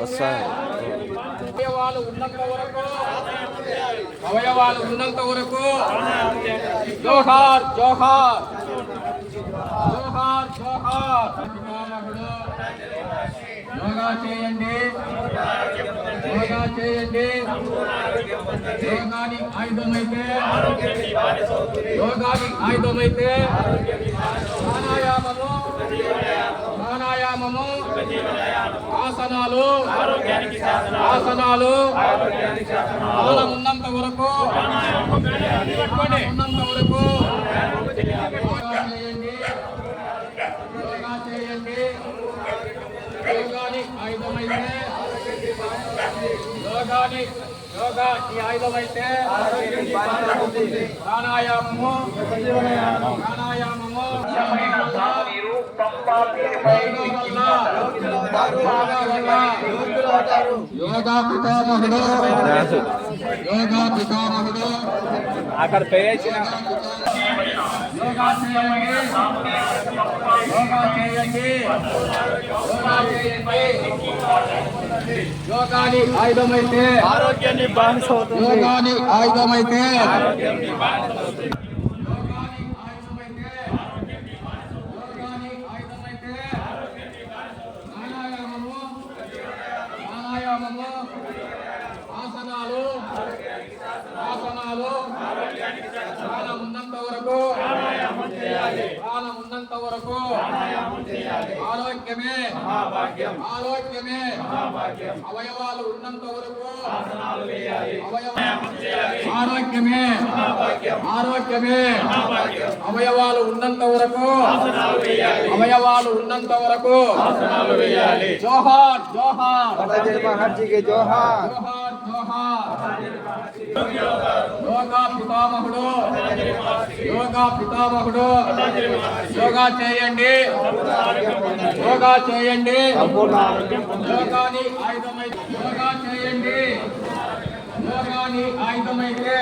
వస్తాను అవయవాలు ఉన్నంత వరకు అవయవాలు ఉన్నంత వరకు జోహార్ జోహార్ జోహార్ జోహార్ పితామహుడు యోగా చేయండి యోగా చేయండి యోగాని ఆయుధమైతే యోగాని ఆయుధమైతే ప్రాణాయామము ప్రాణాయామము ఆసనాలు ఆసనాలు ప్రాణం ఉన్నంత వరకు ఉన్నంత వరకు చేయండి యోగా చేయండి యోగాని ఆయుధమైతే యోగాని యోగా ఈ ఆయుధమైతే ప్రాణాయామము ప్రాణాయామము యోగా పితామహుడు యోగా పితామహుడు అక్కడ పేసిన యోగా చేయండి యోగా చేయండి యోగా చేయండి యోగాని ఆయుధమైతే ఆరోగ్యాన్ని బానిస అవుతుంది యోగాని ఆయుధమైతే యోగాని ఆయుధమైతే యోగాని ఆయుధమైతే ప్రాణాయామము ప్రాణాయామము ఆసనాలు ఆసనాలు ప్రాణం ఉన్నంత వరకు ప్రాణం ఉన్నంత వరకు ఆరోగ్యమే. ఆరోగ్యమే. అవయవాలు ఉన్నంత వరకు ఆరోగ్యమే. ఆరోగ్యమే. అవయవాలు ఉన్నంత వరకు అవయవాలు ఉన్నంత వరకు జోహార్ జోహార్. మహర్జీకి జోహార్ జోహార్. జోహార్. యోగా పితామహుడు. యోగా పితామహుడు. యోగా చేయండి. యోగా చేయండి. యోగాని ఆయుధమైతే యోగా చేయండి. యోగాని ఆయుధమైతే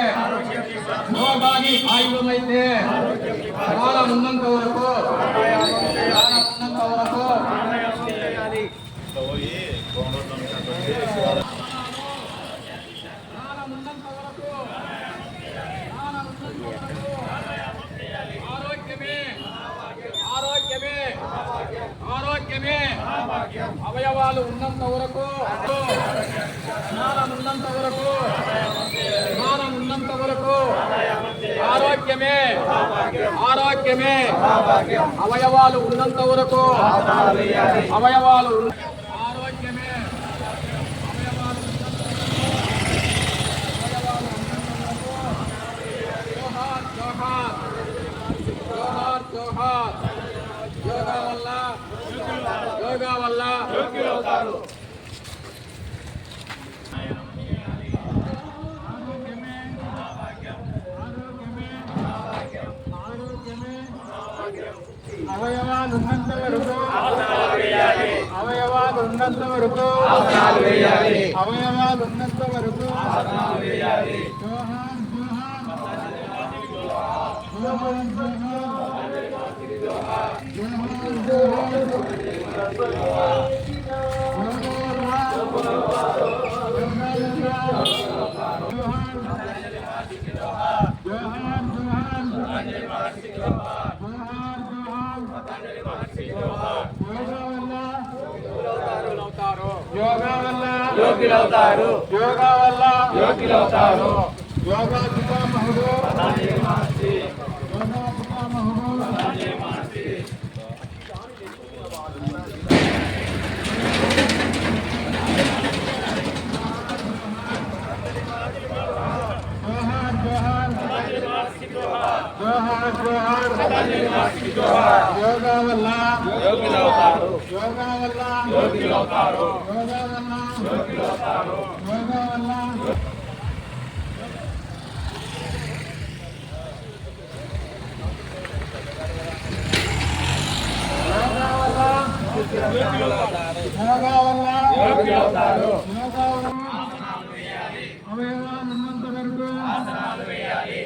యోగాని ఆయుధమైతే ప్రాణం ఉన్నంత వరకు ప్రాణం ఉన్నంత వరకు ప్రాణం ఉన్నంత వరకు ప్రాణం ఉన్నంత వరకు ఆరోగ్యమే ఆరోగ్యమే ఆరోగ్యమే అవయవాలు ఉన్నంత వరకు ప్రాణం ఉన్నంత వరకు ప్రాణం ఉన్నంత వరకు ఆరోగ్యమే ఆరోగ్యమే. అవయవాలు ఉన్నంత వరకు అవయవాలు ఉన్న- ఆరోగ్యమే అవయవాలు ఉన్నంత జోహార్ జోహార్ జోహార్ జోహార్ యోగా వల్ల యోగా వల్ల అవయవాలు ఉన్నంత వరకు అవయవాలున్నంత వరకు అవయవాలున్నంత వరకు జోహార్ జోహార్ జోహార్ యోగా వల్ల యోగిలవుతారు యోగా వల్ల యోగిలవుతారు యోగా పితామహుడు యోగా జోహార్ జోహార్ జోహార్ జోహార్ యోగా వల్ల యోగా వల్ల యోగా వల్ల యోగా వల్ల యోగా వల్ల యోగా వల్ల యోగా వల్ల అవయవాలు ఉన్నంత వరకు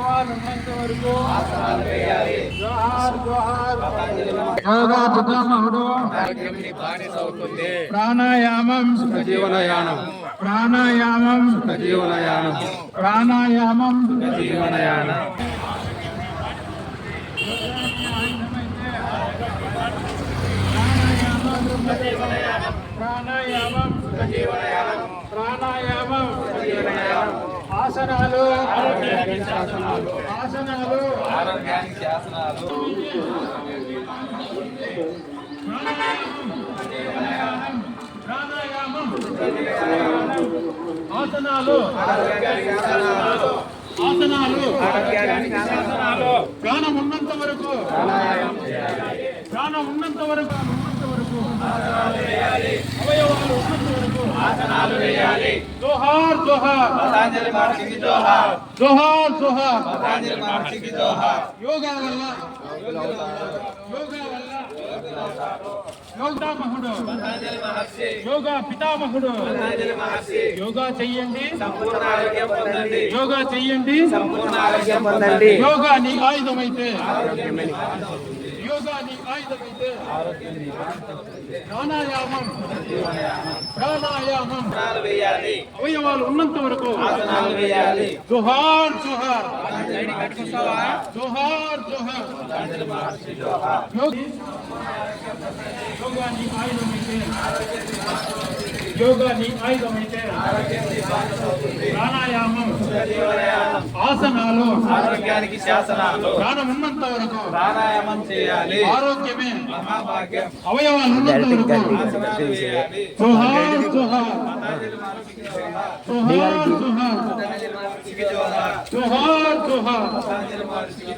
అవయవాలు ఉన్నంత వరకు జోహార్ జోహార్ యోగా పితామహుడు ప్రాణాయామం జీవనయానం ప్రాణాయామం జీవనయానం ప్రాణాయామం జీవనయానం ప్రాణాయామం ప్రాణాయామం ఆసనాలు. ఆసనాలు. ఆరోగ్యానికి ఆసనాలు ఆసనాలు. ప్రాణం ఉన్నంత వరకు. ప్రాణం ఉన్నంత వరకు. అవయవాలు వరకు ఆసనాలు వేయాలి జోహార్ జోహార్ మహర్షికి జోహార్ జోహార్ జోహార్ మహర్షికి జోహార్ యోగా వల్ల యోగా వల్ల యోగా పితామహుడు యోగా చెయ్యండి సంపూర్ణ ఆరోగ్యం పొందండి యోగా చెయ్యండి సంపూర్ణ ఆరోగ్యం పొందండి యోగా నీ ఆయుధమైతే యోగా నీ ఆయుధమైతే ప్రాణాయామం ప్రాణాయామం ఆసనాలు వేయాలి అవయవాలు ఉన్నంత వరకు ఆసనాలు వేయాలి జోహార్ జోహార్ పతంజలి కట్టుకుంటావా జోహార్ జోహార్ యోగి యోగా నీ ఆయుధమైతే యోగా నీ ఆయుధమైతే ప్రాణాయామం ఆసనాలు ఆరోగ్యానికి శాసనాలు ప్రాణం ఉన్నంత వరకు ప్రాణాయామం చేయాలి. ఆరోగ్యమే మహాభాగ్యం. అవయవాలు ఉన్నంత వరకు ఆసనాలు వేయాలి జోహార్ జోహార్ జోహార్ జోహార్ పతంజలి మహర్షికి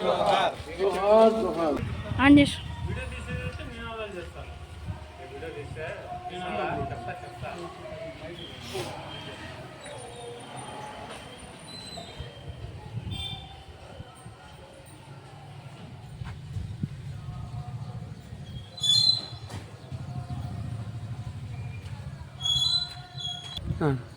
జోహార్